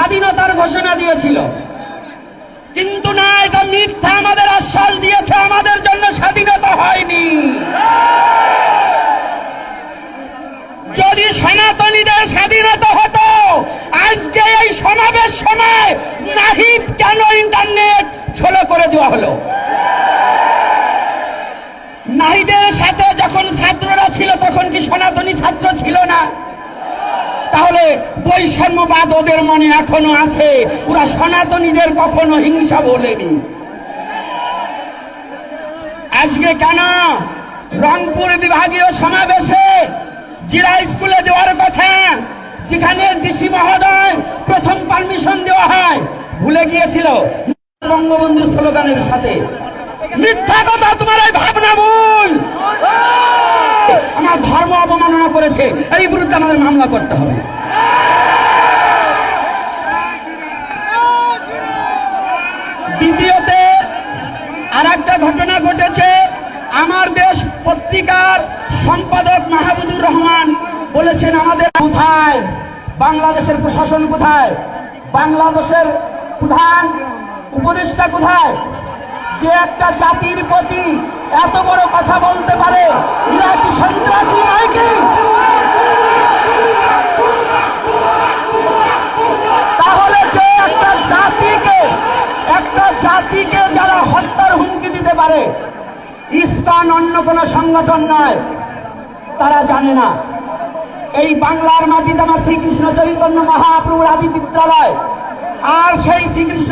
স্বাধীনতার ঘোষণা দিয়েছিল। কিন্তু না, এটা মিথ্যা, আমাদের আশ্বাস দিয়েছে, আমাদের জন্য স্বাধীনতা হয়নি। যদি সনাতনীদের স্বাধীনতা হতো, আজকে এই সমাবেশ সময় নাহিদ কেন ইন্টারনেট ছোলো করে দেওয়া হলো? নাহিদের সাথে যখন ছাত্ররা ছিল, তখন কি সনাতনী ছাত্র ছিল না? তাহলে বৈষম্যবাদ ওদের মনে এখনও আছে। ওরা সনাতনীদের কখনো হিংসা বলেনি। আজকে কেন রংপুর বিভাগীয় সমাবেশে জিরা স্কুলে দেওয়ার কথা, যেখানে ডিসি মহোদয় প্রথম পারমিশন দেওয়া হয়, ভুলে গিয়েছিল। বঙ্গবন্ধু স্লোগানের সাথে। মিথ্যা কথা তোমার ভাবনা ভুল আমার ধর্ম করেছে এই বিরুদ্ধে আমাদের মামলা করতে হবে। দ্বিতীয়তে আর একটা ঘটনা ঘটেছে। আমার দেশ পত্রিকার সম্পাদক মাহবুদুর রহমান বলেছেন, আমাদের কোথায়? বাংলাদেশের প্রশাসন কোথায়? বাংলাদেশের প্রধান উপদেষ্টা কোথায়? যে একটা জাতির প্রতি এত বড় কথা বলতে পারে এরা কি সন্ত্রাসী নয় কি তাহলে যে একটা জাতিকে একটা জাতিকে যারা হত্যার হুমকি দিতে পারে ইস্তান অন্য কোন সংগঠন নয়, তারা জানে না। এই বাংলার মাটিতে আমার শ্রীকৃষ্ণ চৈতন্য মহাপ্রভুর আদি বিদ্যালয় আর সেই শ্রীকৃষ্ণ